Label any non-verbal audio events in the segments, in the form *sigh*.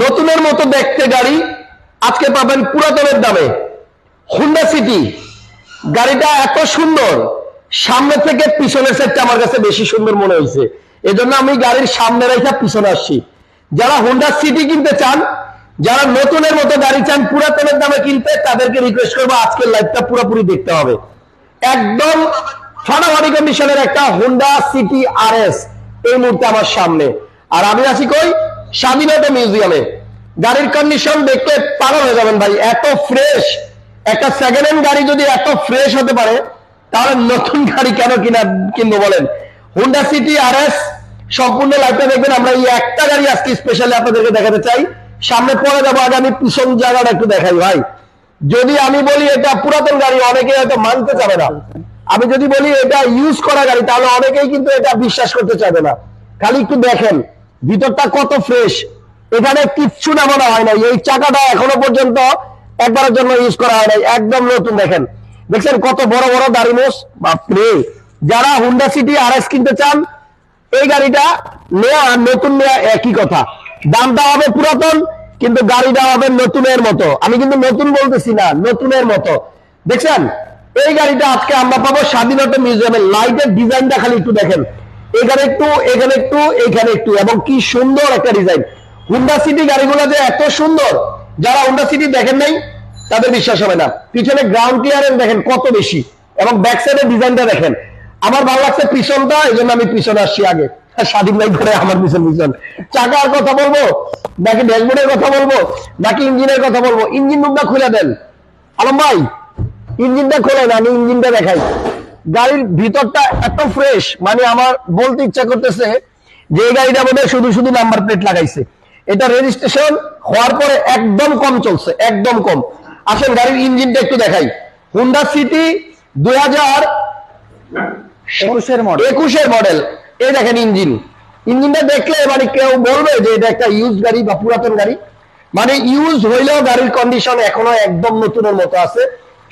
নতুনের মতো দেখতে গাড়ি আজকে পাবেন পুরাতনের দামে। হুন্ডা সিটি গাড়িটা এত সুন্দর, সামনে থেকে পিছনের সাইডটা আমার কাছে বেশি সুন্দর মনে হয়েছে। এজন্য আমি গাড়ির সামনে রেখে পিছনে আসছি। যারা হুন্ডা সিটি কিনতে চান, যারা নতুনের মতো গাড়ি চান, পুরাতনের দামে কিনতে, তাদেরকে রিকোয়েস্ট করব, আজকের লাইভটা পুরোপুরি দেখতে হবে। একদম ফাটাফাটি কন্ডিশনের একটা হুন্ডা সিটি আর এস এই মুহূর্তে আমার সামনে। আর আমি আছি কই? স্বাধীনতা মিউজিয়ামে। গাড়ির কন্ডিশন দেখতে পাগল হয়ে যাবেন ভাই। এত ফ্রেশ একটা সেকেন্ড হ্যান্ড গাড়ি যদি এত ফ্রেশ হতে পারে, তাহলে নতুন গাড়ি কেন কিনা কিনবো বলেন? হুন্ডা সিটি আর এস সম্পূর্ণ লাইফটা দেখবেন। আমরা এই একটা গাড়ি আজকে স্পেশালি আপনাদেরকে দেখাতে চাই। সামনে পরে যাব, আগে আমি পিছন জায়গাটা একটু দেখাই ভাই। যদি আমি বলি এটা পুরাতন গাড়ি অনেকে হয়তো মানতে চাবে না। আমি যদি বলি এটা ইউজ করা গাড়ি, তাহলে অনেকেই কিন্তু এটা বিশ্বাস করতে চাবে না। খালি একটু দেখেন। ভিতরটা কত ফ্রেশ এখানে কিচ্ছু নামানো হয় নাই। এই চাকাটা এখনও পর্যন্ত একবারের জন্য ইউজ করা হয় নাই। একদম নতুন, দেখেন। দেখছেন কত বড় বড় দাড়ি মোষ? বাপরে! যারা হুন্ডা সিটি আর এস কিনতে চান, এই গাড়িটা নেওয়া আর নতুন নেওয়া একই কথা। দামটা হবে পুরাতন, কিন্তু গাড়িটা হবে নতুনের মতো। আমি কিন্তু নতুন বলতেছি না, নতুনের মতো। দেখছেন? এই গাড়িটা আজকে আমরা পাবো স্বাধীনতা মিউজিয়ামের লাইটের ডিজাইনটা খালি একটু দেখেন। এখানে একটু এখানে একটু এখানে একটু, এবং কি সুন্দর একটা ডিজাইন হুন্ডা সিটি গাড়িগুলো যে এত সুন্দর, যারা হুন্ডা সিটি দেখেন নাই, তাদের বিশ্বাস হবে না। পিছনে গ্রাউন্ড ক্লিয়ারেন্স দেখেন কত বেশি, এবং ব্যাক সাইডের ডিজাইনটা দেখেন। আমার ভালো লাগছে পিছনটা এই জন্য আমি পিছনে আসছি আগে। স্বাধীন নাই করে আমার পিছন পিছন। চাকার কথা বলব? নাকি ড্যাশবোর্ডের কথা বলব? নাকি ইঞ্জিনের কথা বলব? ইঞ্জিন রুমটা খুলে দেন। আলম ভাই ইঞ্জিনটা খোলেন, আমি ইঞ্জিনটা দেখাই। গাড়ির ভিতরটা এত ফ্রেশ মানে আমার বলতে ইচ্ছা করতেছে যে এই গাড়িটা বোধ শুধু শুধু নাম্বার প্লেট লাগাইছে। এটা রেজিস্ট্রেশন হওয়ার পরে একদম কম চলছে একদম কম। আসেন গাড়ির ইঞ্জিনটা একটু দেখাই। হুন্ডা সিটি দুই হাজার একুশের মডেল একুশের মডেল এই দেখেন ইঞ্জিন। ইঞ্জিনটা দেখলে মানে কেউ বলবে যে এটা একটা ইউজ গাড়ি বা পুরাতন গাড়ি। মানে ইউজ হইলেও গাড়ির কন্ডিশন এখনও একদম নতুনের মতো আছে।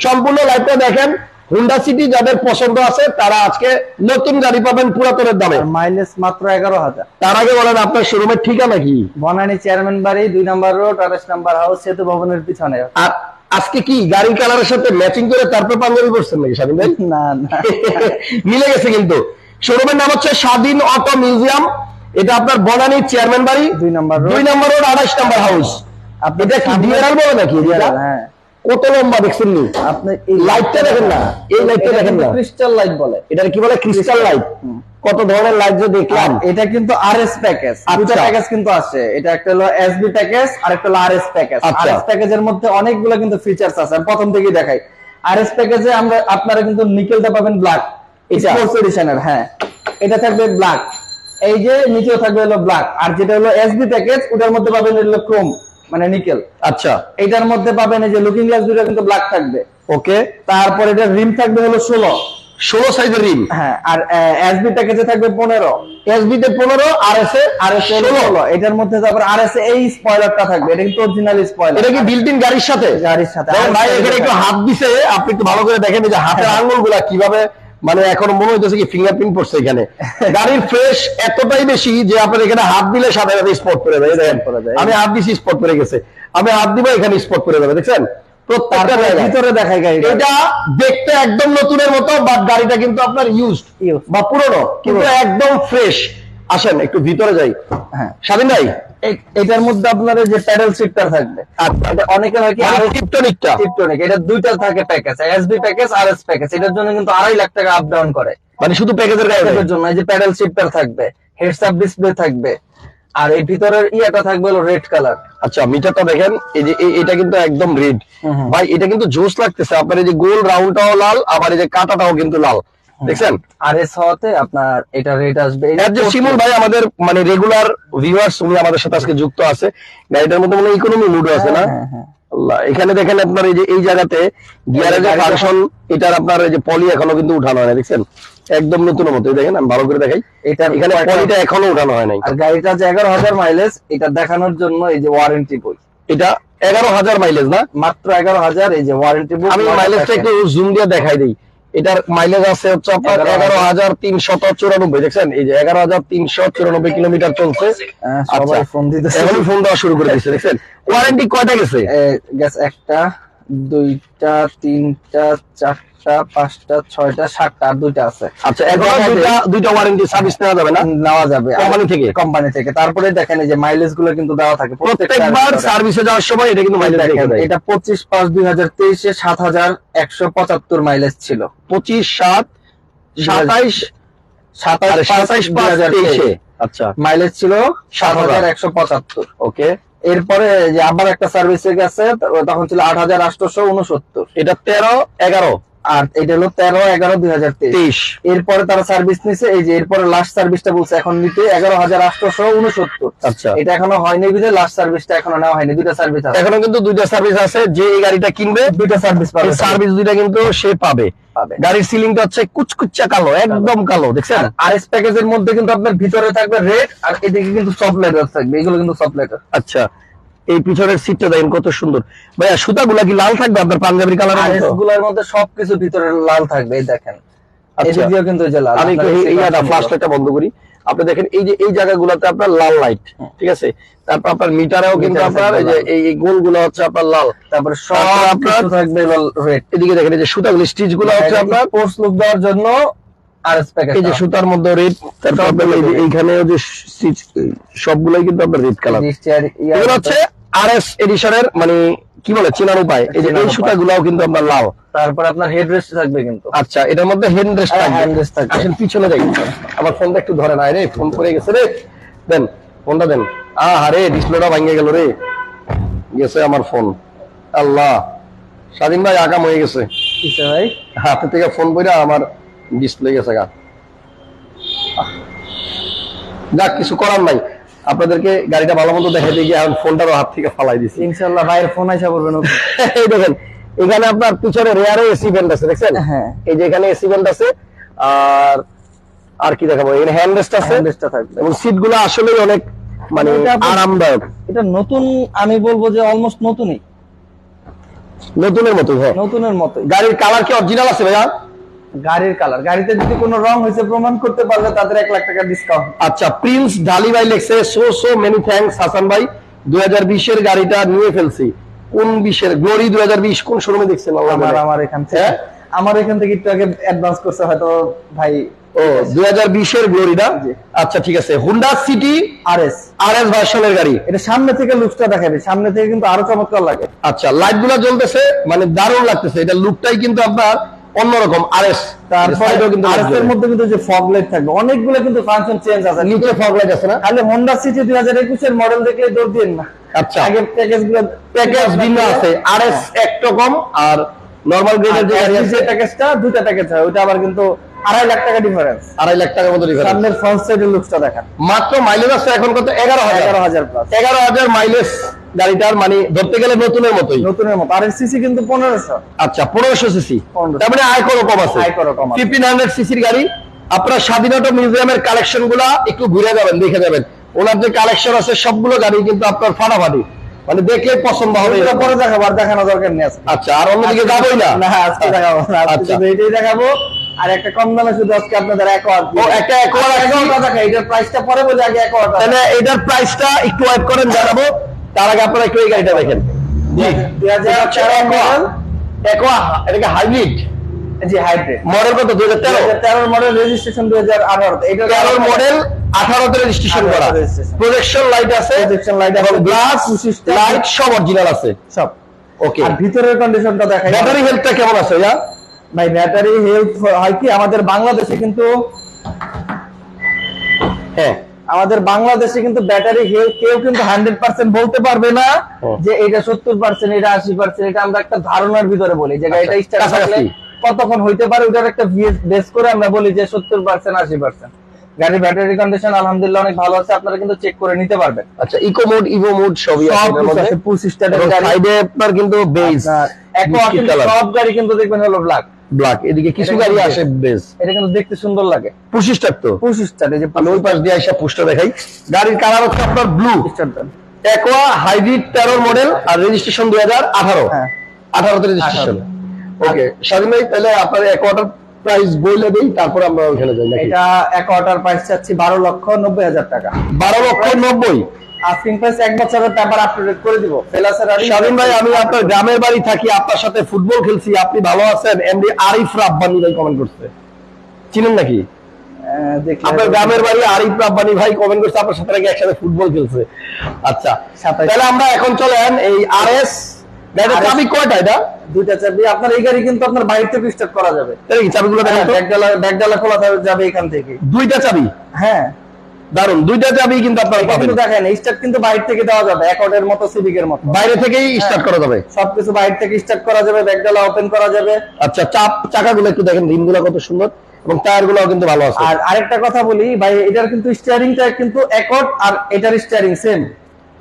সম্পূর্ণ লাইফটা দেখেন হুন্ডা সিটি যাদের পছন্দ আছে তারা আজকে নতুন গাড়ি পাবেন পুরাতনের দামে। মাইলেজ মাত্র এগারো হাজার। তার আগে বলেন আপনার শোরুমের ঠিকানা কি? বনানী চেয়ারম্যান বাড়ি দুই নম্বর রোড আঠাশ নম্বর হাউস সেতু ভবনের পিছনে। আর আজকে কি গাড়ির কালারের সাথে ম্যাচিং করে তারপর পাঞ্জাবি করছেন নাকি স্বাধীন ভাই? না না। *laughs* মিলে গেছে কিন্তু। শোরুমের নাম হচ্ছে স্বাধীন অটো মিউজিয়াম। এটা আপনার বনানীর চেয়ারম্যান বাড়ি। দুই নম্বর রোড দুই নম্বর রোড আঠাশ নম্বর হাউস আপনি এটা কি ডিআরএল বলে নাকি? হ্যাঁ। কত লম্বা দেখছেন নি? আপনি এই লাইটটা দেখেন না। এই লাইটটা দেখেন না। ক্রিস্টাল লাইট বলে। এটার কি বলে? ক্রিস্টাল লাইট কত ধরনের লাইট যে দেখলাম। এটা কিন্তু আরএস প্যাকেজ দুটো। প্যাকেজ কিন্তু আছে। এটা একটা হলো এসবি প্যাকেজ আর একটা হলো আরএস প্যাকেজ। আরএস প্যাকেজের মধ্যে অনেকগুলো কিন্তু ফিচারস আছে। আমি প্রথম থেকেই দেখাই। আরএস প্যাকেজে আমরা আপনারা কিন্তু নিকেলটা পাবেন ব্ল্যাক এটা? স্পোর্টস এডিশনের হ্যাঁ। এটা থাকবে ব্ল্যাক এই যে নিচেও থাকবে হলো ব্ল্যাক আর যেটা হলো এসবি প্যাকেজ ওটার মধ্যে পাবেন হলো ক্রোম মানে নিকেল। আচ্ছা। এইটার মধ্যে পাবেন এই যে লুকিং গ্লাস দুটো কিন্তু ব্ল্যাক থাকবে। ওকে। তারপর এটা রিম থাকবে হলো ষোলো। ষোলো সাইজের রিম হ্যাঁ আর এসবি প্যাকেজে থাকবে পনেরো। এসবি তে পনেরো আর এস এ আর এস ষোলো। এটার মধ্যে তারপর আর এস এই স্পয়লারটা থাকবে। এটা কিন্তু অরিজিনাল স্পয়লার এটা কি বিল্ট ইন গাড়ির সাথে? গাড়ির সাথে। ভাই এখানে একটু হাত দিছে। আপনি একটু ভালো করে দেখেন যে হাতের আঙ্গুলগুলা কীভাবে মানে এখন মনে হইতেছে কি ফিঙ্গারপ্রিন্ট পড়ছে এখানে। *laughs* গাড়ির ফ্রেশ এতটাই বেশি যে আপনার এখানে হাত দিলে সাথে সাথে স্পট করে দেয় দেখেন আমি হাত দিছি স্পট করে গেছে। আমি হাত দিব এখানে স্পট করে দেবে দেখছেন? প্রত্যেকটা ভিতরে এটা দেখতে একদম নতুনের মতো বাট গাড়িটা কিন্তু আপনার ইউজড। বা পুরনো। কিন্তু একদম ফ্রেশ আসেন একটু ভিতরে যাই। হ্যাঁ। স্বাধীন ভাই? এটার মধ্যে আপনার যে প্যাডেল সিটটা থাকবে। আচ্ছা। এটা অনেকের হয় কি মানে টিপটনিকটা টিপটনিক এটা দুইটা থাকে package SB package R S package এটার জন্য কিন্তু আড়াই লাখ টাকা আপ ডাউন করে। মানে শুধু প্যাকেজের গাড়ি জন্য। এই যে প্যাডেল সিটটা থাকবে হেডস আপ ডিসপ্লে থাকবে। আর এই ভিতরের ইয়েটা থাকবে হলো রেড কালার আচ্ছা মিটারটা দেখেন এই যে এটা কিন্তু একদম রেড। ভাই এটা কিন্তু জোস লাগতেছে। আপনার এই যে গোল রাউন্ডটাও লাল আবার এই যে কাটাটাও কিন্তু লাল। দেখছেন? আর এস হওয়াতে আপনার এটা রেড আসবে। যে শিমুল ভাই আমাদের মানে রেগুলার ভিউয়ার্স উনি আমাদের সাথে আজকে যুক্ত আছে। গাড়িটার মধ্যে মানে ইকোনমি মুড আছে না? হ্যাঁ, হ্যাঁ। আল্লাহ এখানে দেখেন আপনার এই যে এই জায়গাতে গিয়ারের যে ফাংশন এটার আপনার এই যে পলি এখনও কিন্তু উঠানো হয় না দেখছেন? একদম নতুন মতো দেখেন আমি ভালো করে দেখাই। এটার এখানে পলিটা এখনও উঠানো হয় নাই। আর গাড়িটা যে এগারো হাজার মাইলেজ এটা দেখানোর জন্য এই যে ওয়ারেন্টি বই এটা এগারো হাজার মাইলেজ না? মাত্র এগারো হাজার এই যে ওয়ারেন্টি বুক আমি মাইলেজটা একটু জুম দিয়ে দেখাই দিই। এটার মাইলেজ আছে হচ্ছে আপনার এগারো হাজার। তিনশত চুরানব্বই দেখছেন? এই যে এগারো হাজার তিনশো চুরানব্বই কিলোমিটার চলছে। ফোন দিতেছে। ফোন দেওয়া শুরু করে দিচ্ছে দেখছেন? ওয়ারেন্টি কয়টা গেছে একটা। দুইটা তিনটা চারটা পাঁচটা ছয়টা সাতটা আর দুইটা আছে। আচ্ছা এখন দুইটা দুইটা ওয়ারেন্টি সার্ভিস নেওয়া যাবে না? নেওয়া যাবে কোম্পানি থেকে? কোম্পানি থেকে। তারপরে দেখেন যে মাইলেজগুলো কিন্তু দেওয়া থাকে প্রত্যেকবার সার্ভিসে যাওয়ার সময় এটা কিন্তু মাইলেজ দেখেন, এটা পঁচিশ পাঁচ দুই হাজার তেইশে সাত হাজার একশো পঁচাত্তর মাইলেজ ছিল। পঁচিশ সাত সাতাইশ আরে সাতাইশ পাঁচ তেইশে। আচ্ছা। মাইলেজ ছিল সাত হাজার। একশো পঁচাত্তর। ওকে এরপরে যে আবার একটা সার্ভিসে গেছে তখন ছিল আট হাজার আটশোশো উনসত্তর। এটা তেরো এগারো। আর এটা হলো তেরো এগারো দুই হাজার তেইশ। এরপরে তারা সার্ভিস নিছে এই যে এরপরে লাস্ট সার্ভিসটা বলছে এখন নিতে এগারো হাজার আটশোশো উনসত্তর। আচ্ছা। এটা এখনও হয়নি বুঝে লাস্ট সার্ভিসটা এখনও নেওয়া হয়নি দুইটা সার্ভিস আছে। এখনও কিন্তু দুইটা সার্ভিস আছে যে এই গাড়িটা কিনবে দুইটা সার্ভিস পাবে। সার্ভিস দুইটা কিন্তু সে পাবে। গাড়ির সিলিংটা হচ্ছে কুচকুচ্চা কালো একদম কালো। দেখছেন? আর এস প্যাকেজের মধ্যে কিন্তু আপনার ভিতরে থাকবে রেড আর এদিকে কিন্তু সফট লেদার থাকবে এগুলো কিন্তু সফট লেদার আচ্ছা। এই পিছনের সিটটা দেখেন কত সুন্দর। ভাইয়া সুতাগুলা কি লাল থাকবে আপনার পাঞ্জাবি কালার এস মধ্যে সবকিছু ভিতরে লাল থাকবে এই দেখেন। আচ্ছা। এদিক দিয়েও কিন্তু যে লাল আমি বন্ধ করি। আপনি দেখেন এই যে এই জায়গাগুলোতে আপনার লাল লাইট ঠিক আছে? তারপর আপনার মিটারেও কিন্তু আপনার এই যে এই গোলগুলো হচ্ছে আপনার লাল। তারপরে সব আপনার থাকবে রেড এদিকে দেখেন এই যে সুতাগুলো গুলো হচ্ছে আপনার স্পোর্টস লুক দেওয়ার জন্য এই যে সুতার মধ্যে রেড তারপর এইখানেও যে সবগুলোই কিন্তু আপনার রেড কালার এগুলো হচ্ছে আর এস এডিশনের মানে কি বলে চেনার উপায়। এই যে এই। সুতাগুলাও কিন্তু আপনার লাল তারপর আপনার হেড রেস্ট থাকবে কিন্তু। আচ্ছা এটার মধ্যে রেস্ট হ্যাঁ, থাকবে। rest থাকবে। আসেন পিছনে যাই। আমার ফোনটা একটু ধরে নাই রে ফোন পড়ে গেছে রে। দেন ফোনটা দেন। আহা রে ডিসপ্লেটা ভাঙে গেল রে। গেছে আমার ফোন। আল্লাহ স্বাধীন ভাই আকাম হয়ে গেছে। ভাই? হাতে থেকে ফোন পড়ে আমার ডিসপ্লে গেছে গা। যাক কিছু করার নাই। আপনাদেরকে গাড়িটা ভালো মতো দেখাইতে গিয়ে এখন ফোনটারও হাত থেকে ফালাই দিছি। ইনশাআল্লাহ ভাইয়ের ফোন আইসা পড়বেন *laughs* এই দেখেন এখানে আপনার পিছনে রেয়ারে এসি ভেন্ট আছে দেখছেন? হ্যাঁ। এই যে এখানে এসি ভেন্ট আছে আর আর কি দেখাবো? এখানে হ্যান্ড রেস্ট আছে। হ্যান্ড রেস্টটা থাকবে। এবং সিটগুলো আসলে অনেক মানে আরামদায়ক। এটা নতুন আমি বলব যে অলমোস্ট নতুনই। নতুনের মতো হ্যাঁ। নতুনের মতোই। গাড়ির কালার কি অরিজিনাল আছে ভাইয়া? গাড়ির কালার গাড়িতে যদি কোনো রং হয়েছে প্রমাণ করতে পারলে তাদের এক লাখ টাকা ডিসকাউন্ট আচ্ছা প্রিন্স ঢালি ভাই লেখছে so so many thanks Hasan ভাই। দুই বিশের গাড়িটা নিয়ে ফেলছি। কোন বিশের গ্লোরি দুই হাজার বিশ কোন শোরুমে দেখছেন আমার আমার এখান থেকে। হ্যাঁ? আমার এখান থেকে একটু আগে অ্যাডভান্স করছে হয়তো ভাই ও দুই হাজার বিশের গ্লোরিটা আচ্ছা ঠিক আছে। Honda City R S R S ভার্সনের গাড়ি। এটা সামনে থেকে লুকসটা দেখাবে। সামনে থেকে কিন্তু আরও চমৎকার লাগে। আচ্ছা লাইটগুলা জ্বলতেছে মানে দারুণ লাগতেছে। এটা লুকটাই কিন্তু আপনার অন্যরকম আরএস। তারপরে কিন্তু এর মধ্যে কিন্তু যে ফগ লাইট থাকবে অনেকগুলো কিন্তু ফাংশন চেঞ্জ আছে। নিচে ফগ লাইট আছে না? তাহলে দুই হাজার একুশের মডেল দেখলে দৌড় দিন না। আচ্ছা। আগে প্যাকেজগুলো প্যাকেজ ভিন্ন আছে আর এস একটু কম আর নরমাল গ্রেডের যে প্যাকেজটা দুটো প্যাকেজ হয় ওটা আবার কিন্তু আড়াই লাখ টাকা ডিফারেন্স আড়াই লাখ টাকার মতো difference। সামনের ফ্রন্ট সাইডের লুকসটা দেখান। মাত্র মাইলেজ আছে এখন কত? এগারো হাজার। এগারো হাজার প্লাস এগারো হাজার মাইলেজ গাড়িটার মানে ধরতে গেলে নতুনের মতোই। নতুনের মতো। আর সিসি কিন্তু পনেরোশো। আচ্ছা পনেরোশো সিসি 1500 তার মানে আয়করও কম আছে। আয়করও কম আছে। ফিফটিন হান্ড্রেড সিসির গাড়ি। আপনার স্বাধীনতা মিউজিয়ামের কালেকশনগুলা একটু ঘুরে যাবেন দেখে যাবেন। ওনার যে কালেকশন আছে সবগুলো গাড়ি কিন্তু আপনার ফাটাফাটি। মানে দেখলে পছন্দ হবে ওইটা পরে দেখাবো আর দেখানো দরকার নেই আচ্ছা আর অন্যদিকে যাবোই না। না আজকে দেখাবো না আজকে আচ্ছা। দেখাবো। আর একটা কম দামে শুধু আজকে আপনাদের ও, একটা। এগারোটা এটার প্রাইসটা পরে বলে আগে তাহলে এটার প্রাইসটা একটু ওয়েট করেন জানাব। তার আগে আপনারা একটু এই গাড়িটা দেখেন। জি। দুই হাজার তেরো। মডেল Aqua, এটাকে হাইব্রিড জি হাইব্রিড মডেল কত? দুই হাজার তেরো? তেরো মডেল রেজিস্ট্রেশন দুই হাজার আঠারো। এটা তেরোর মডেল আঠারোতে রেজিস্ট্রেশন 18 করা। প্রজেকশন লাইট আছে গ্লাস লাইট সব অরিজিনাল আছে। সব। ওকে আর ভিতরের কন্ডিশনটা দেখাই। ব্যাটারি হেলথটা কেমন আছে ভাই ব্যাটারি হেলথ হয় কি? আমাদের বাংলাদেশে কিন্তু হ্যাঁ। আমাদের বাংলাদেশে কিন্তু ব্যাটারি হেলথ কেউ কিন্তু হান্ড্রেড পার্সেন্ট বলতে পারবে না যে এটা সত্তর পার্সেন্ট এটা আশি পার্সেন্ট এটা আমরা একটা ধারণার ভিতরে বলি। যে আচ্ছা, স্টার্ট থাকলে কতক্ষণ হইতে পারে ওটার একটা বেস করে আমরা বলি যে সত্তর পার্সেন্ট আশি পার্সেন্ট গাড়ির ব্যাটারি কন্ডিশন আলহামদুলিল্লাহ অনেক ভালো আছে আপনারা কিন্তু চেক করে নিতে পারবেন। আচ্ছা ইকো মোড ইভো মোড সবই আছে ফুল সিস্টেমের গাড়ি। সাইডে আপনার কিন্তু আপনার সব গাড়ি কিন্তু দেখবেন হলো ব্ল্যাক ব্ল্যাক এদিকে কিছু গাড়ি আসে এটা কিন্তু দেখতে সুন্দর লাগে। তো। এই যে আমি ওই পাশ দিয়ে আসা দেখাই। গাড়ির কালার হচ্ছে আপনার ব্লু একোয়া হাইব্রিড মডেল আর রেজিস্ট্রেশন দুই হাজার আঠারো। হ্যাঁ। আঠারোতে রেজিস্ট্রেশন ওকে স্বাধীন ভাই তাহলে আপনার একোয়াটার প্রাইস বইলে দিই তারপর আমরা ওখানে যাই এটা এক অর্ডার প্রাইস চাচ্ছি বারো লক্ষ নব্বই হাজার টাকা। বারো লক্ষ নব্বই। আস্কিং প্রাইস এক বছরের পেপার আপডেট করে দিব। ফেলাসের আর ভাই আমি আপনার গ্রামের বাড়ি থাকি আপনার সাথে ফুটবল খেলছি আপনি ভালো আছেন? এমডি আরিফ রাব্বানি ভাই কমেন্ট করছে। চিনেন নাকি? আপনার গ্রামের বাড়ি আরিফ রাব্বানি ভাই কমেন্ট করছে আপনার সাথে নাকি একসাথে ফুটবল খেলছে। আচ্ছা তাহলে আমরা এখন চলেন এই আর এস গাড়ির চাবি কয়টা এটা? দুইটা চাবি। আপনার এই গাড়ি কিন্তু আপনার বাইরে থেকে স্টার্ট করা যাবে। তাহলে চাবিগুলো দেখেন ব্যাগডালা ব্যাগডালা খোলা যাবে এখান থেকে। দুইটা চাবি? হ্যাঁ। দারুণ দুইটা চাবি কিন্তু আপনারা পাবেন। দেখেন স্টার্ট কিন্তু বাইরে থেকে দেওয়া যাবে অ্যাকর্ডের মতো সিভিকের মতো। বাইরে থেকেই স্টার্ট করা যাবে। সবকিছু বাইরে থেকে স্টার্ট করা যাবে ব্যাগডালা ওপেন করা যাবে। আচ্ছা চাপ চাকাগুলো একটু দেখেন রিমগুলো কত সুন্দর। এবং টায়ারগুলো কিন্তু ভালো আছে। আর আরেকটা কথা বলি ভাই এটার কিন্তু স্টিয়ারিংটা কিন্তু অ্যাকর্ড আর এটার স্টিয়ারিং সেম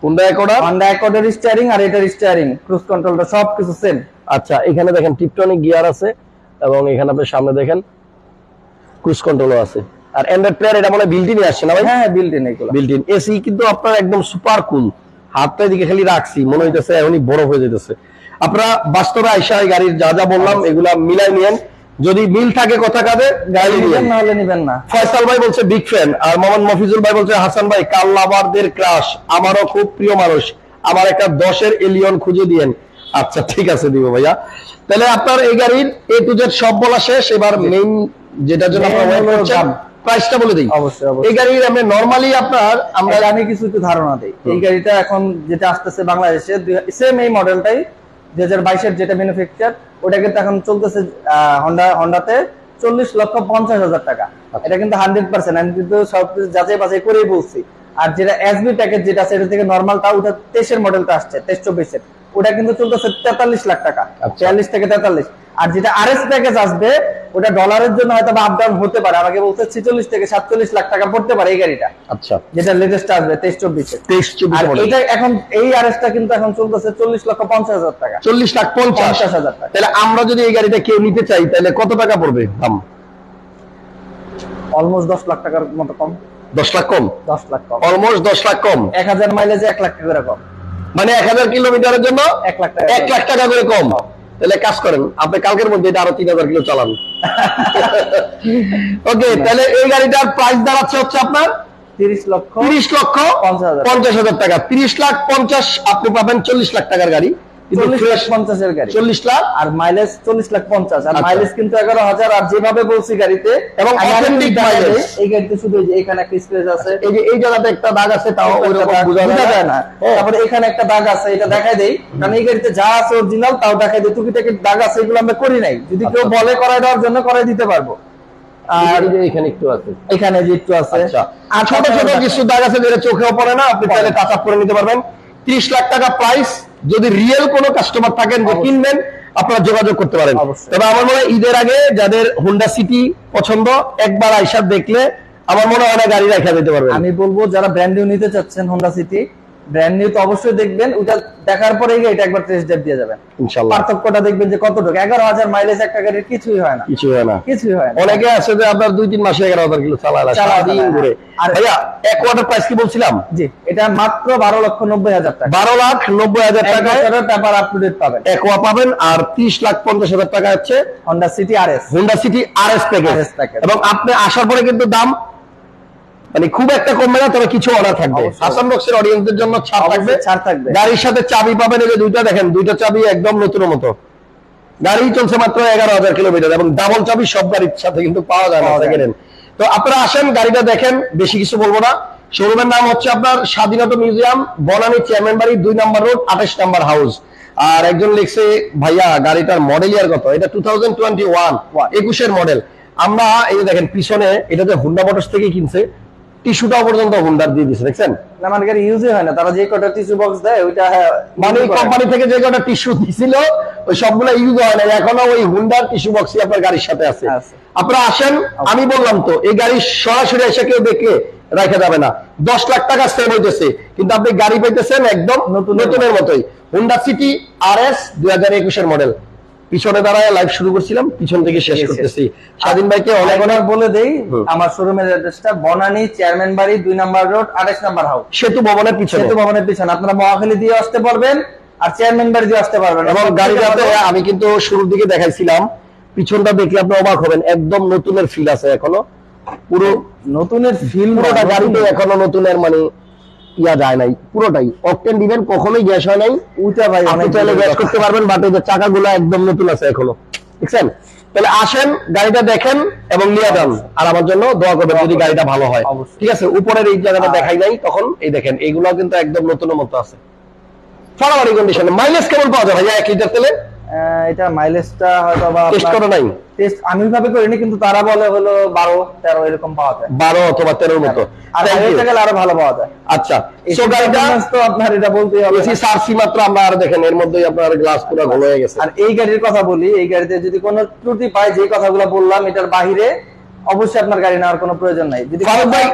কোনটা একটা হন্ডা অ্যাকর্ডের স্টিয়ারিং আর এটার স্টিয়ারিং ক্রুজ কন্ট্রোলটা সবকিছু সেম আচ্ছা এখানে দেখেন টিপটনিক গিয়ার আছে এবং এখানে আপনি সামনে দেখেন ক্রুজ কন্ট্রোলও আছে। আর অ্যান্ড্রয়েড প্লেয়ার এটা মনে আসছে না ভাই? হ্যাঁ হ্যাঁ এগুলো। এসি কিন্তু আপনার একদম সুপার কুল হাতটা এদিকে খালি রাখছি মনে হইতেছে এখনই বরফ হয়ে যেতেছে আপনারা বাস্তবে আইসা গাড়ির যা যা বললাম এগুলা মিলাই নিয়েন। যদি মিল থাকে কথা কাজে গাড়ি নিবেন। না হলে নিবেন না। ফয়সাল ভাই বলছে বিগ ফ্যান আর মোহাম্মদ মফিজুল ভাই বলছে হাসান ভাই কাল লাভারদের ক্রাশ আমারও খুব প্রিয় মানুষ। আমার একটা দশের এলিয়ন খুঁজে দিয়েন। আচ্ছা ঠিক আছে দিব ভাইয়া। তাহলে আপনার এই গাড়ির এ টু জেড সব বলা শেষ। এবার মেইন যেটার জন্য আপনার হলো দাম। প্রাইসটা বলে দিই। এই গাড়ির আমরা নরমালি আপনার আমরা আমি কিছু একটু ধারণা দিই। এই গাড়িটা এখন যেটা আসতেছে বাংলাদেশে সেম এই মডেলটাই দুই হাজার বাইশের যেটা ম্যানুফ্যাকচার ওটা কিন্তু এখন চলতেছে হন্ডা হন্ডাতে চল্লিশ লক্ষ পঞ্চাশ হাজার টাকা। এটা কিন্তু হান্ড্রেড পার্সেন্ট আমি কিন্তু সব কিছু যাচাই বাছাই করেই বলছি। আর যেটা এসবি প্যাকেজ যেটা আছে এটা থেকে নর্মালটা ওটা তেইশের মডেলটা আসছে তেইশ চব্বিশের। ওটা কিন্তু চলতেছে তেতাল্লিশ লাখ টাকা আচ্ছা। বিয়াল্লিশ থেকে তেতাল্লিশ। আর যেটা আরএস প্যাকেজ আসবে ওটা ডলারের জন্য হয়তো আপ ডাউন হতে পারে। আমাকে বলছে ছিচল্লিশ থেকে সাতচল্লিশ লাখ টাকা পড়তে পারে এই গাড়িটা। আচ্ছা। যেটা লেটেস্ট আসবে তেইশ চব্বিশে। তেইশ চব্বিশ আর এটা এখন এই আরএসটা কিন্তু এখন চলতেছে চল্লিশ লক্ষ পঞ্চাশ হাজার টাকা। চল্লিশ লাখ পঞ্চাশ। হাজার টাকা। তাহলে আমরা যদি এই গাড়িটা কেউ নিতে চাই তাহলে কত টাকা পড়বে দাম? অলমোস্ট দশ লাখ টাকার মতো কম। দশ লাখ কম? দশ লাখ কম। অলমোস্ট দশ লাখ কম। এক হাজার মাইলেজে এক লাখ টাকা কম। মানে এক হাজার কিলোমিটারের জন্য এক লাখ টাকা। এক লাখ টাকা করে কম। তাহলে কাজ করেন আপনি কালকের মধ্যে এটা আরও তিন হাজার কিলো চালান। *laughs* ওকে তাহলে এই গাড়িটার প্রাইস দাঁড়াচ্ছে হচ্ছে আপনার তিরিশ লক্ষ তিরিশ লক্ষ পঞ্চাশ হাজার টাকা। তিরিশ লাখ পঞ্চাশ আপনি পাবেন চল্লিশ লাখ টাকার গাড়ি। কিন্তু চল্লিশ লাখ fresh গাড়ি। চল্লিশ লাখ? আর মাইলেজ চল্লিশ লাখ পঞ্চাশ। আর আচ্ছা। মাইলেজ কিন্তু এগারো হাজার আর যেভাবে বলছি গাড়িতে এবং আমি আরেকটু authentic দেখাই mileage। দিই, এই গাড়িতে শুধু যে এখানে একটা স্পেস আছে। এই যে এই জায়গাতে একটা দাগ আছে তাও ওইরকম বোঝা বোঝা যায় না। তারপরে এখানে একটা দাগ আছে এটা দেখাই দেই। কারণ এই গাড়িতে যা আছে অরিজিনাল তাও দেখাই দেই। টুকিটাকি দাগ আছে এগুলো আমরা করি নাই। যদি কেউ আচ্ছা। বলে করাই দেওয়ার জন্য করাই দিতে পারব। আর এখানে একটু আছে। এখানে যে একটু আছে। আচ্ছা। আর ছোট ছোট কিছু দাগ আছে যেটা চোখেও পড়ে না আপনি তাহলে টাচ আপ করে নিতে পারবেন। ত্রিশ লাখ টাকা প্রাইস যদি রিয়েল কোনো কাস্টমার থাকেন যে কিনবেন আপনারা যোগাযোগ করতে পারেন। তবে আমার মনে হয় ঈদের আগে যাদের হুন্ডা সিটি পছন্দ একবার আইসা দেখলে আমার মনে হয় অনেক গাড়ি রাখা যেতে পারবে আমি বলব যারা ব্র্যান্ড নিউ নিতে চাচ্ছেন হোন্ডা সিটি ব্র্যান্ড নিউ তো অবশ্যই দেখবেন ওটা দেখার পরে এটা একবার টেস্ট ড্রাইভ দিয়ে যাবেন। ইনশাল্লাহ। পার্থক্যটা দেখবেন যে কতটুকু। এগারো হাজার মাইলেজ একটা গাড়ির কিছুই হয় না। কিছু হয় না। কিছুই হয় না। অনেকে আছে যে আপনার দুই তিন মাসে এগারো হাজার কিলো চালায় না, চালায় সারাদিন ঘুরে। আর- ভাইয়া এক ওয়াটার প্রাইস কি বলছিলাম? জি এটা মাত্র বারো লক্ষ নব্বই হাজার টাকা। বারো লাখ নব্বই হাজার এক টাকায় বছরের পেপার আপ টু ডেট পাবেন। একোয়া পাবেন আর ত্রিশ লাখ পঞ্চাশ হাজার টাকা হচ্ছে হন্ডা সিটি হোন্ডা সিটি আর প্যাকেজ এবং আপনি আসার পরে কিন্তু দাম মানে খুব একটা কমবে না তবে কিছু অর্ডার থাকবে। হাসান বক্সের অডিয়েন্সদের জন্য ছাড় থাকবে। ছাড় থাকবে। গাড়ির সাথে চাবি পাবেন এই যে দুইটা দেখেন দুইটা চাবি একদম নতুনের মতো। গাড়ি চলছে মাত্র এগারো হাজার কিলোমিটার এবং ডাবল চাবি সব গাড়ির সাথে কিন্তু পাওয়া যায় না সেকেন্ড তো আপনারা আসেন গাড়িটা দেখেন বেশি কিছু বলব না। শোরুমের নাম হচ্ছে আপনার স্বাধীনতা মিউজিয়াম বনানী চেয়ারম্যান বাড়ি দুই নাম্বার রোড আঠাশ নাম্বার হাউস। আর একজন লিখছে ভাইয়া গাড়িটার মডেল ইয়ার কত? এটা টু থাউজেন্ড টোয়েন্টি ওয়ান একুশের মডেল আমরা এই যে দেখেন পিছনে এটা যে হুন্ডা মোটরস থেকে কিনছে টিস্যুটাও পর্যন্ত হুন্ডার দিয়ে দিচ্ছে দেখছেন? না মানে গাড়ি ইউজই হয় না তারা যে কটা টিস্যু বক্স দেয় ওইটা হ্যাঁ, মানে। কোম্পানি থেকে যে কটা টিস্যু দিছিল ওই সবগুলো ইউজ হয় না এখনও ওই হুন্ডার টিস্যু বক্সই আপনার গাড়ির সাথে আছে। আপনারা আসেন আমি বললাম তো এই গাড়ি সরাসরি এসে কেউ দেখে রাখা যাবে না। দশ লাখ টাকা সেভ হইতেছে কিন্তু আপনি গাড়ি পাইতেছেন একদম নতুন নতুনের মতোই। হুন্ডা সিটি আর এস দুই হাজার একুশের মডেল পিছনে দাঁড়ায় লাইভ শুরু করছিলাম পিছন থেকে শেষ। করতেছি। স্বাধীন ভাইকে অনেক অনেক অনেক অনেক বলে দেই আমার শোরুমের অ্যাড্রেসটা বনানী চেয়ারম্যান বাড়ি দুই নাম্বার রোড আঠাশ নাম্বার হাউস সেতু ভবনের পিছনে। সেতু ভবনের পিছনে। আপনারা মহাখালী দিয়ে আসতে পারবেন আর চেয়ারম্যান বাড়ি দিয়ে আসতে পারবেন। এবং গাড়িটাতে আমি কিন্তু শুরুর দিকে দেখাইছিলাম পিছনটা দেখলে আপনি অবাক হবেন একদম নতুনের ফিল আছে এখনও। পুরো নতুনের ফিল পুরোটা গাড়িতে এখনও নতুনের মানে ইয়া যায় নাই পুরোটাই। অকটেন দিবেন কখনোই গ্যাস হয় নাই। উইটা ভাই আপনি অনেক চাইলে গ্যাস করতে পারবেন বাট চাকাগুলো একদম নতুন আছে এখনও। দেখছেন? তাহলে আসেন গাড়িটা দেখেন এবং নিয়ে যান। আর আমার জন্য দোয়া করবেন যদি গাড়িটা ভালো হয়। ঠিক আছে উপরের এই জায়গাটা দেখাই নাই তখন এই দেখেন এইগুলো কিন্তু একদম নতুনের মতো আছে। ফাড়াবাড়ি কন্ডিশনে মাইলেজ কেমন পাওয়া যায় ভাইয়া এক লিটার তেলে? এটা মাইলেজটা হয়তো বা টেস্ট করা নাই? টেস্ট আমি ভাবে করিনি কিন্তু তারা বলে হলো বারো তেরো এরকম পাওয়া যায়। বারো অথবা তেরোর মতো। আর হাইওয়ে গেলে আরও ভালো পাওয়া যায়। আচ্ছা সো গাড়িটা তো আপনার এটা বলতেই হবে এসি সার্সি মাত্র আমরা আর দেখেন এর মধ্যেই আপনার গ্লাস পুরো ঘন হয়ে গেছে। আর এই গাড়ির কথা বলি এই গাড়িতে যদি কোনো ত্রুটি পায় যে কথাগুলো বললাম এটার বাহিরে অবশ্যই আপনার গাড়ি নেওয়ার কোনো প্রয়োজন নাই। যদি ফারুক ভাই,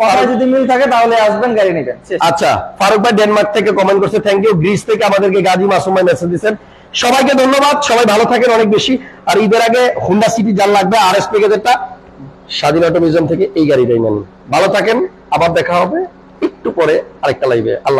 কথায় যদি মিল থাকে তাহলে আসবেন গাড়ি নেবেন। শেষ। আচ্ছা ফারুক ভাই ডেনমার্ক থেকে কমেন্ট করছে থ্যাংক ইউ গ্রিস থেকে আমাদেরকে গাজী মাসুম ভাই মেসেজ দিচ্ছেন সবাইকে ধন্যবাদ, সবাই ভালো থাকেন অনেক বেশি। আর ঈদের আগে হুন্ডা সিটি যার লাগবে আর এস প্যাকেজেরটা স্বাধীন অটো মিউজিয়াম থেকে এই গাড়িটাই নেন। ভালো থাকেন, আবার দেখা হবে একটু পরে আরেকটা লাইভে আল্লাহ